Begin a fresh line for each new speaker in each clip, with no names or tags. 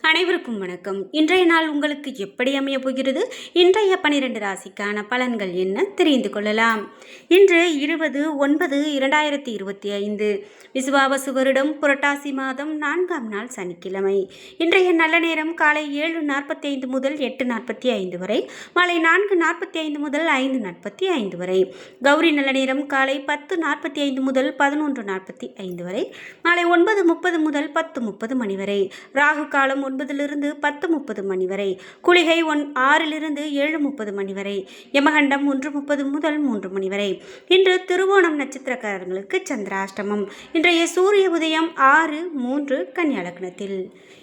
அனைவருக்கும் வணக்கம். இன்றைய நாள் உங்களுக்கு எப்படி அமைய போகிறது? இன்றைய பனிரெண்டு ராசிக்கான பலன்கள் என்ன? தெரிந்து கொள்ளலாம். இன்று இருபது ஒன்பது இரண்டாயிரத்தி இருபத்தி ஐந்து. விசுவாவசு வருடம் புரட்டாசி மாதம் நான்காம் நாள் சனிக்கிழமை. இன்றைய நல்ல நேரம் காலை ஏழு நாற்பத்தி ஐந்து முதல் எட்டு நாற்பத்தி ஐந்து வரை மாலை நான்கு நாற்பத்தி ஐந்து முதல் ஐந்து நாற்பத்தி ஐந்து வரை. கௌரி நல்ல நேரம் காலை பத்து நாற்பத்தி ஐந்து முதல் பதினொன்று நாற்பத்தி ஐந்து வரை மாலை ஒன்பது முப்பது முதல் பத்து முப்பது மணி வரை. ராகு காலம் ஒன்பதிலிருந்து பத்து முப்பது மணி வரை குளிகை ஒன் ஆறிலிருந்து ஏழு முப்பது மணி வரை யமகண்டம் ஒன்று முப்பது முதல் மூன்று மணி வரை. இன்று திருவோணம் நட்சத்திரக்காரர்களுக்கு சந்திராஷ்டமம். இன்றைய சூரிய உதயம் ஆறு மூன்று கன்னியலக்னத்தில்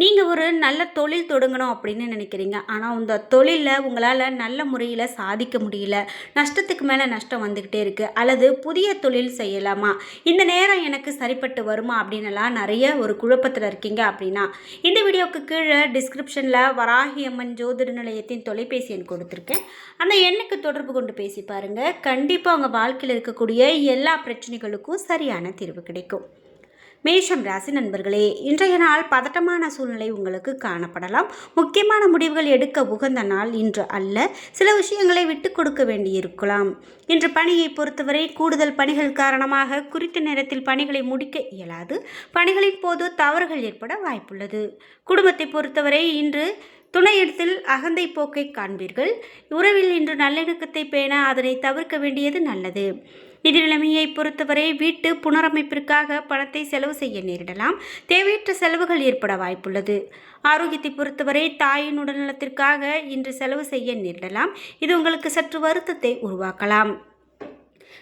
நீங்கள் ஒரு நல்ல தொழில் தொடங்கணும் அப்படின்னு நினைக்கிறீங்க. ஆனால் அந்த தொழிலில் உங்களால் நல்ல முறையில் சாதிக்க முடியல. நஷ்டத்துக்கு மேலே நஷ்டம் வந்துக்கிட்டே இருக்குது அல்லது புதிய தொழில் செய்யலாமா? இந்த நேரம் எனக்கு சரிப்பட்டு வருமா? அப்படின்னுலாம் நிறைய ஒரு குழப்பத்தில் இருக்கீங்க அப்படின்னா இந்த வீடியோவுக்கு கீழே டிஸ்கிரிப்ஷனில் வராகி அம்மன் ஜோதிட நிலையத்தின் தொலைபேசி எண் கொடுத்துருக்கேன். அந்த எண்ணுக்கு தொடர்பு கொண்டு பேசி பாருங்கள் கண்டிப்பாக உங்கள் வாழ்க்கையில் இருக்கக்கூடிய எல்லா பிரச்சனைகளுக்கும் சரியான தீர்வு கிடைக்கும். மேஷம் ராசி நண்பர்களே இன்றைய நாள் பதட்டமான சூழ்நிலை உங்களுக்கு காணப்படலாம். முக்கியமான முடிவுகள் எடுக்க உகந்த நாள் இன்று அல்ல. சில விஷயங்களை விட்டு கொடுக்க வேண்டியிருக்கலாம். இன்று பணியை பொறுத்தவரை கூடுதல் பணிகள் காரணமாக குறித்த நேரத்தில் பணிகளை முடிக்க இயலாது. பணிகளின் போது தவறுகள் ஏற்பட வாய்ப்புள்ளது. குடும்பத்தை பொறுத்தவரை இன்று துணையிடத்தில் அகந்தை போக்கை காண்பீர்கள். உறவில் இன்று நல்லிணக்கத்தை பேண அதனை தவிர்க்க வேண்டியது நல்லது. நிதி நிலைமையை பொறுத்தவரை வீட்டு புனரமைப்பிற்காக பணத்தை செலவு செய்ய நேரிடலாம். தேவையற்ற செலவுகள் ஏற்பட வாய்ப்புள்ளது. ஆரோக்கியத்தை பொறுத்தவரை தாயின் உடல்நலத்திற்காக இன்று செலவு செய்ய நேரிடலாம். இது உங்களுக்கு சற்று வருத்தத்தை உருவாக்கலாம்.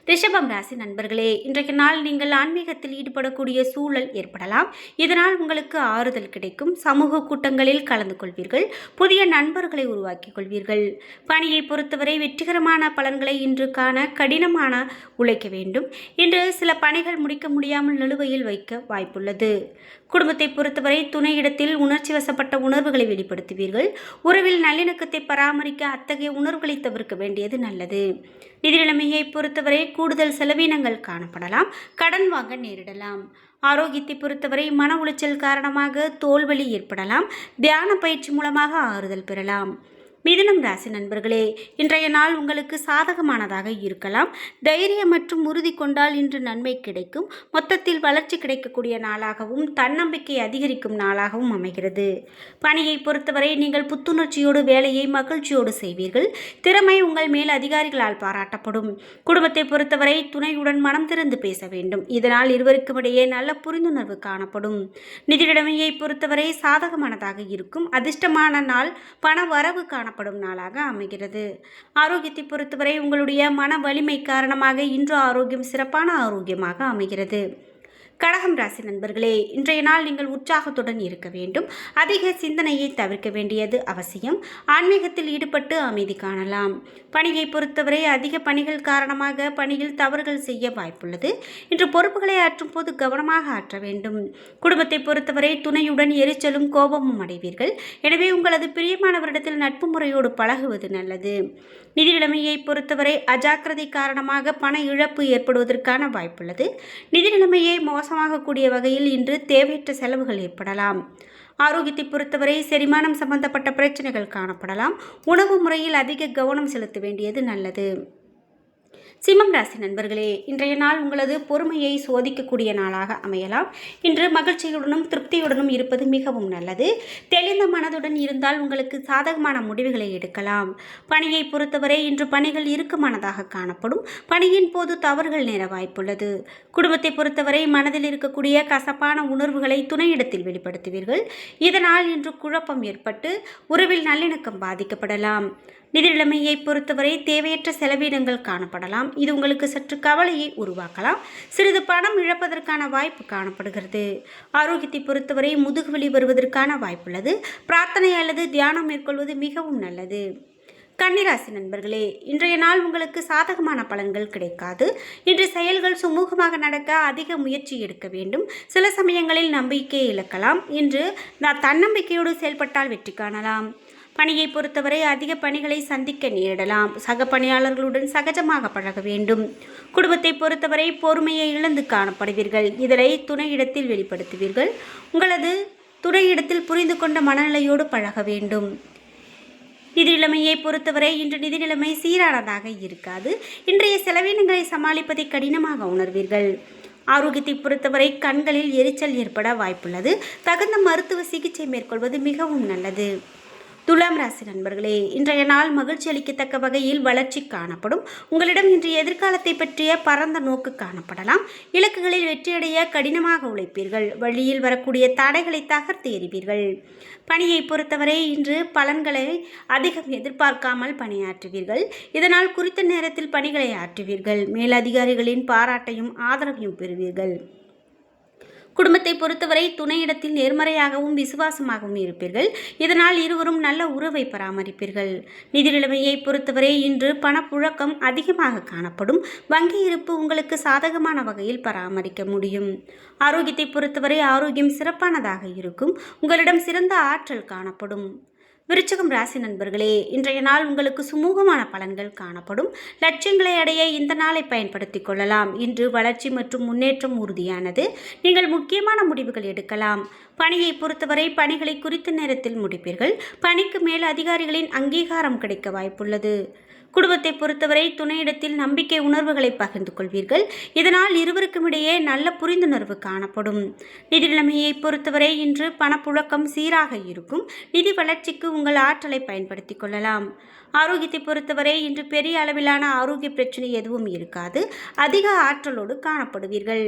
ரிஷபம் ராசி நண்பர்களே இன்றைக்கு நாள் நீங்கள் ஆன்மீகத்தில் ஈடுபடக்கூடிய சூழல் ஏற்படலாம். இதனால் உங்களுக்கு ஆறுதல் கிடைக்கும். சமூக கூட்டங்களில் கலந்து கொள்வீர்கள். புதிய நண்பர்களை உருவாக்கிக் கொள்வீர்கள். பணியை பொறுத்தவரை வெற்றிகரமான பலன்களை இன்று காண கடினமான உழைக்க வேண்டும். இன்று சில பணிகள் முடிக்க முடியாமல் நிலுவையில் வைக்க வாய்ப்புள்ளது. குடும்பத்தை பொறுத்தவரை துணையிடத்தில் உணர்ச்சி வசப்பட்ட உணர்வுகளை வெளிப்படுத்துவீர்கள். உறவில் நல்லிணக்கத்தை பராமரிக்க அத்தகைய உணர்வுகளை தவிர்க்க வேண்டியது நல்லது. நிதி நிலைமையை பொறுத்தவரை கூடுதல் செலவினங்கள் காணப்படலாம். கடன் வாங்க நேரிடலாம். ஆரோக்கியத்தை பொறுத்தவரை மன உளைச்சல் காரணமாக தோல்வலி ஏற்படலாம். தியான பயிற்சி மூலமாக ஆறுதல் பெறலாம். மிதனம் ராசி நண்பர்களே இன்றைய நாள் உங்களுக்கு சாதகமானதாக இருக்கலாம். தைரியம் மற்றும் உறுதி கொண்டால் இன்று நன்மை கிடைக்கும். மொத்தத்தில் வளர்ச்சி கிடைக்கக்கூடிய நாளாகவும் தன்னம்பிக்கை அதிகரிக்கும் நாளாகவும் அமைகிறது. பணியை பொறுத்தவரை நீங்கள் புத்துணர்ச்சியோடு வேலையை மகிழ்ச்சியோடு செய்வீர்கள். திறமை உங்கள் மேல் அதிகாரிகளால் பாராட்டப்படும். குடும்பத்தை பொறுத்தவரை துணையுடன் மனம் திறந்து பேச வேண்டும். இதனால் இருவருக்கும் இடையே நல்ல புரிந்துணர்வு காணப்படும். நிதிநிலைமையை பொறுத்தவரை சாதகமானதாக இருக்கும். அதிர்ஷ்டமான நாள் பண வரவு காணப்படும். காணப்படும் நாளாக அமைகிறது. ஆரோக்கியத்தை பொறுத்தவரை உங்களுடைய மன வலிமை காரணமாக இன்று ஆரோக்கியம் சிறப்பான ஆரோக்கியமாக அமைகிறது. கடகம் ராசி நண்பர்களே இன்றைய நாள் நீங்கள் உற்சாகத்துடன் இருக்க வேண்டும். அதிக சிந்தனையை தவிர்க்க வேண்டியது அவசியம். ஆன்மீகத்தில் ஈடுபட்டு அமைதி காணலாம். பணியை பொறுத்தவரை அதிக பணிகள் காரணமாக பணியில் தவறுகள் செய்ய வாய்ப்புள்ளது. இன்று பொறுப்புகளை ஆற்றும் போது கவனமாக ஆற்ற வேண்டும். குடும்பத்தை பொறுத்தவரை துணையுடன் எரிச்சலும் கோபமும் அடைவீர்கள். எனவே உங்களது பிரியமானவரிடத்தில் நட்பு முறையோடு பழகுவது நல்லது. நிதி நிலைமையை பொறுத்தவரை அஜாக்கிரதை காரணமாக பண இழப்பு ஏற்படுவதற்கான வாய்ப்புள்ளது. நிதி நிலைமையை மோசமாகக்கூடிய வகையில் இன்று தேவையற்ற செலவுகள் ஏற்படலாம். ஆரோக்கியத்தை பொறுத்தவரை செரிமானம் சம்பந்தப்பட்ட பிரச்சனைகள் காணப்படலாம். உணவு முறையில் அதிக கவனம் செலுத்த வேண்டியது நல்லது. சிம்மம் ராசி நண்பர்களே இன்றைய நாள் உங்களது பொறுமையை சோதிக்கக்கூடிய நாளாக அமையலாம். இன்று மகிழ்ச்சியுடனும் திருப்தியுடனும் இருப்பது மிகவும் நல்லது. தெளிந்த மனதுடன் இருந்தால் உங்களுக்கு சாதகமான முடிவுகளை எடுக்கலாம். பணியை பொறுத்தவரை இன்று பணிகள் இறுக்கமானதாக காணப்படும். பணியின் போது தவறுகள் நேர வாய்ப்புள்ளது. குடும்பத்தை பொறுத்தவரை மனதில் இருக்கக்கூடிய கசப்பான உணர்வுகளை துணையிடத்தில் வெளிப்படுத்துவீர்கள். இதனால் இன்று குழப்பம் ஏற்பட்டு உறவில் நல்லிணக்கம் பாதிக்கப்படலாம். நிதி நிலைமையை பொறுத்தவரை தேவையற்ற செலவினங்கள் காணப்படலாம். இது உங்களுக்கு சற்று கவலையை உருவாக்கலாம். சிறிது பணம் இழப்பதற்கான வாய்ப்பு காணப்படுகிறது. ஆரோக்கியத்தை பொறுத்தவரை முதுகுவலி வருவதற்கான வாய்ப்புள்ளது. பிரார்த்தனை அல்லது தியானம் மேற்கொள்வது மிகவும் நல்லது. கன்னிராசி நண்பர்களே இன்றைய நாள் உங்களுக்கு சாதகமான பலன்கள் கிடைக்காது. இன்று செயல்கள் சுமூகமாக நடக்க அதிக முயற்சி எடுக்க வேண்டும். சில சமயங்களில் நம்பிக்கையை இழக்கலாம். இன்று நான் தன்னம்பிக்கையோடு செயல்பட்டால் வெற்றி காணலாம். பணியை பொறுத்தவரை அதிக பணிகளை சந்திக்க நேரிடலாம். சக பணியாளர்களுடன் சகஜமாக பழக வேண்டும். குடும்பத்தை பொறுத்தவரை பொறுமையை இழந்து காணப்படுவீர்கள். இதனை துணையிடத்தில் வெளிப்படுத்துவீர்கள். உங்களது துணையிடத்தில் புரிந்து கொண்ட மனநிலையோடு பழக வேண்டும். நிதி நிலைமையை பொறுத்தவரை இன்று நிதி நிலைமை சீரானதாக இருக்காது. இன்றைய செலவினங்களை சமாளிப்பதை கடினமாக உணர்வீர்கள். ஆரோக்கியத்தை பொறுத்தவரை கண்களில் எரிச்சல் ஏற்பட வாய்ப்புள்ளது. தகுந்த மருத்துவ சிகிச்சை மேற்கொள்வது மிகவும் நல்லது. துலாம் ராசி நண்பர்களே இன்றைய நாள் மகிழ்ச்சி அளிக்கத்தக்க வகையில் வளர்ச்சி காணப்படும். உங்களிடம் இன்று எதிர்காலத்தை பற்றிய பரந்த நோக்கு காணப்படலாம். இலக்குகளில் வெற்றியடைய கடினமாக உழைப்பீர்கள். வழியில் வரக்கூடிய தடைகளை தகர்த்து எறிவீர்கள். பணியை பொறுத்தவரை இன்று பலன்களை அதிகம் எதிர்பார்க்காமல் பணியாற்றுவீர்கள். இதனால் குறித்த நேரத்தில் பணிகளை ஆற்றுவீர்கள். மேலதிகாரிகளின் பாராட்டையும் ஆதரவையும் பெறுவீர்கள். குடும்பத்தை பொறுத்தவரை துணையிடத்தில் நேர்மறையாகவும் விசுவாசமாகவும் இருப்பீர்கள். இதனால் இருவரும் நல்ல உறவை பராமரிப்பீர்கள். நிதி நிலைமையை பொறுத்தவரை இன்று பணப்புழக்கம் அதிகமாக காணப்படும். வங்கி இருப்பு உங்களுக்கு சாதகமான வகையில் பராமரிக்க முடியும். ஆரோக்கியத்தை பொறுத்தவரை ஆரோக்கியம் சிறப்பானதாக இருக்கும். உங்களிடம் சிறந்த ஆற்றல் காணப்படும். விருச்சகம் ராசி நண்பர்களே இன்றைய நாள் உங்களுக்கு சுமூகமான பலன்கள் காணப்படும். லட்சியங்களை அடைய இந்த நாளை பயன்படுத்திக் கொள்ளலாம். இன்று வளர்ச்சி மற்றும் முன்னேற்றம் உறுதியானது. நீங்கள் முக்கியமான முடிவுகள் எடுக்கலாம். பணியை பொறுத்தவரை பணிகளை குறித்த நேரத்தில் முடிப்பீர்கள். பணிக்கு மேல் அதிகாரிகளின் அங்கீகாரம் கிடைக்க வாய்ப்புள்ளது. குடும்பத்தை பொறுத்தவரை துணையிடத்தில் நம்பிக்கை உணர்வுகளை பகிர்ந்து கொள்வீர்கள். இதனால் இருவருக்கும் இடையே நல்ல புரிந்துணர்வு காணப்படும். நிதி நிலைமையை பொறுத்தவரை இன்று பணப்புழக்கம் சீராக இருக்கும். நிதி வளர்ச்சிக்கு உங்கள் ஆற்றலை பயன்படுத்திக் கொள்ளலாம். ஆரோக்கியத்தை பொறுத்தவரை இன்று பெரிய அளவிலான ஆரோக்கிய பிரச்சனை எதுவும் இருக்காது. அதிக ஆற்றலோடு காணப்படுவீர்கள்.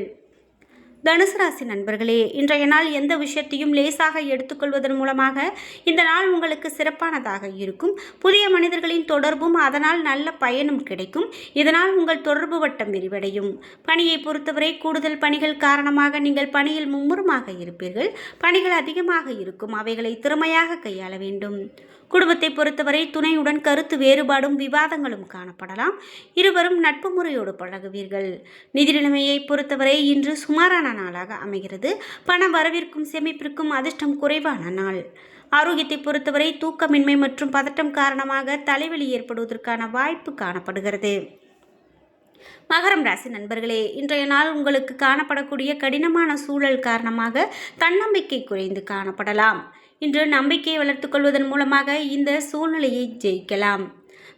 தனுசு ராசி நண்பர்களே இன்றைய நாள் எந்த விஷயத்தையும் லேசாக எடுத்துக்கொள்வதன் மூலமாக இந்த நாள் உங்களுக்கு சிறப்பானதாக இருக்கும். புதிய மனிதர்களின் தொடர்பும் அதனால் நல்ல பயனும் கிடைக்கும். இதனால் உங்கள் தொடர்பு வட்டம் விரிவடையும். பணியை பொறுத்தவரை கூடுதல் பணிகள் காரணமாக நீங்கள் பணியில் மும்முரமாக இருப்பீர்கள். பணிகள் அதிகமாக இருக்கும். அவைகளை திறமையாக கையாள வேண்டும். குடும்பத்தை பொறுத்தவரை துணையுடன் கருத்து வேறுபாடும் விவாதங்களும் காணப்படலாம். இருவரும் நட்பு முறையோடு பழகுவீர்கள். நிதி நிலைமையை பொறுத்தவரை இன்று சுமாரான நாளாக அமைகிறது. பண வரவிற்கும் சேமிப்பிற்கும் அதிர்ஷ்டம் குறைவான நாள். ஆரோக்கியத்தை பொறுத்தவரை தூக்கமின்மை மற்றும் பதட்டம் காரணமாக தலைவலி ஏற்படுவதற்கான வாய்ப்பு காணப்படுகிறது. மகரம் ராசி நண்பர்களே இன்றைய நாள் உங்களுக்கு காணப்படக்கூடிய கடினமான சூழல் காரணமாக தன்னம்பிக்கை குறைந்து காணப்படலாம். இன்று நம்பிக்கையை வளர்த்துக்கொள்வதன் மூலமாக இந்த சூழ்நிலையை ஜெயிக்கலாம்.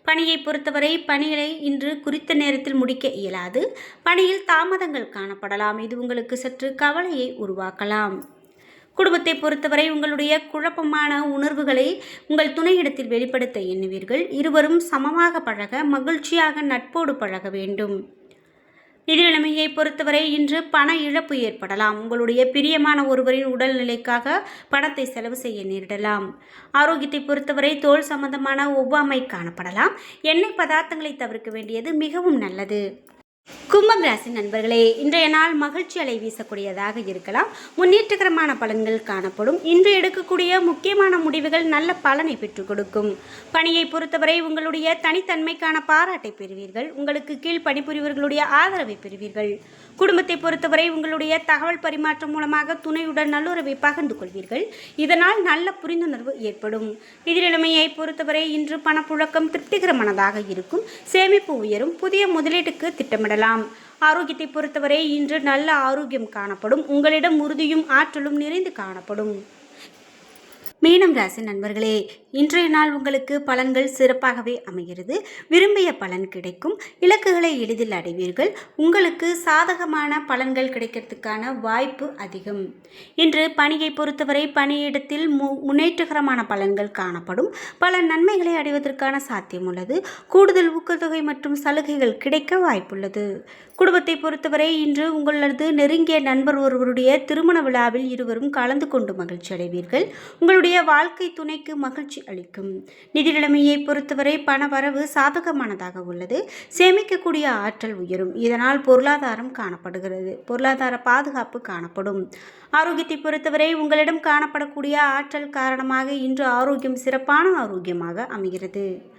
பணியை பொறுத்தவரை பணிகளை இன்று குறித்த நேரத்தில் முடிக்க இயலாது. பணியில் தாமதங்கள் காணப்படலாம். இது உங்களுக்கு சற்று கவலையை உருவாக்கலாம். குடும்பத்தை பொறுத்தவரை உங்களுடைய குழப்பமான உணர்வுகளை உங்கள் துணையிடத்தில் வெளிப்படுத்த எண்ணுவீர்கள். இருவரும் சமமாக பழக மகிழ்ச்சியாக நட்போடு பழக வேண்டும். நிதி நிலைமையை பொறுத்தவரை இன்று பண இழப்பு ஏற்படலாம். உங்களுடைய பிரியமான ஒருவரின் உடல்நிலைக்காக பணத்தை செலவு செய்ய நேரிடலாம். ஆரோக்கியத்தை பொறுத்தவரை தோல் சம்பந்தமான ஒவ்வாமை காணப்படலாம். எண்ணெய் பதார்த்தங்களை தவிர்க்க வேண்டியது மிகவும் நல்லது. கும்பம் ராசி நண்பர்களே இன்றைய நாள் மகிழ்ச்சி அலை வீசக்கூடியதாக இருக்கலாம். முன்னேற்றகரமான பலன்கள் காணப்படும். இன்று எடுக்கக்கூடிய முக்கியமான முடிவுகள் நல்ல பலனை பெற்றுக் கொடுக்கும். பணியை பொறுத்தவரை உங்களுடைய தனித்தன்மைக்கான பாராட்டை பெறுவீர்கள். உங்களுக்கு கீழ் பணிபுரிவர்களுடைய ஆதரவை பெறுவீர்கள். குடும்பத்தை பொறுத்தவரை உங்களுடைய தகவல் பரிமாற்றம் மூலமாக துணையுடன் நல்லுறவை பகிர்ந்து கொள்வீர்கள். இதனால் நல்ல புரிந்துணர்வு ஏற்படும். நிதிநிலைமையை பொறுத்தவரை இன்று பணப்புழக்கம் திருப்திகரமானதாக இருக்கும். சேமிப்பு உயரும். புதிய முதலீட்டுக்கு திட்டமிடலாம். ஆரோக்கியத்தை பொறுத்தவரை இன்று நல்ல ஆரோக்கியம் காணப்படும். உங்களிடம் உறுதியும் ஆற்றலும் நிறைந்து காணப்படும். மீனம் ராசி நண்பர்களே இன்றைய நாள் உங்களுக்கு பலன்கள் சிறப்பாகவே அமைகிறது. விரும்பிய பலன் கிடைக்கும். இலக்குகளை எளிதில் அடைவீர்கள். உங்களுக்கு சாதகமான பலன்கள் கிடைக்கிறதுக்கான வாய்ப்பு அதிகம். இன்று பணியை பொறுத்தவரை பணியிடத்தில் மு முன்னேற்றகரமான பலன்கள் காணப்படும். பல நன்மைகளை அடைவதற்கான சாத்தியம் உள்ளது. கூடுதல் ஊக்கத்தொகை மற்றும் சலுகைகள் கிடைக்க வாய்ப்புள்ளது. குடும்பத்தை பொறுத்தவரை இன்று உங்களது நெருங்கிய நண்பர் ஒருவருடைய திருமண விழாவில் இருவரும் கலந்து கொண்டு மகிழ்ச்சி அடைவீர்கள் உங்களுடைய வாழ்க்கை துணைக்கு மகிழ்ச்சி அளிக்கும். நிதி நிலைமையை பொறுத்தவரை பண வரவு சாதகமானதாக உள்ளது. சேமிக்கக்கூடிய ஆற்றல் உயரும். இதனால் பொருளாதாரம் காணப்படுகிறது. பொருளாதார பாதுகாப்பு காணப்படும். ஆரோக்கியத்தை பொறுத்தவரை உங்களிடம் காணப்படக்கூடிய ஆற்றல் காரணமாக இன்று ஆரோக்கியம் சிறப்பான ஆரோக்கியமாக அமைகிறது.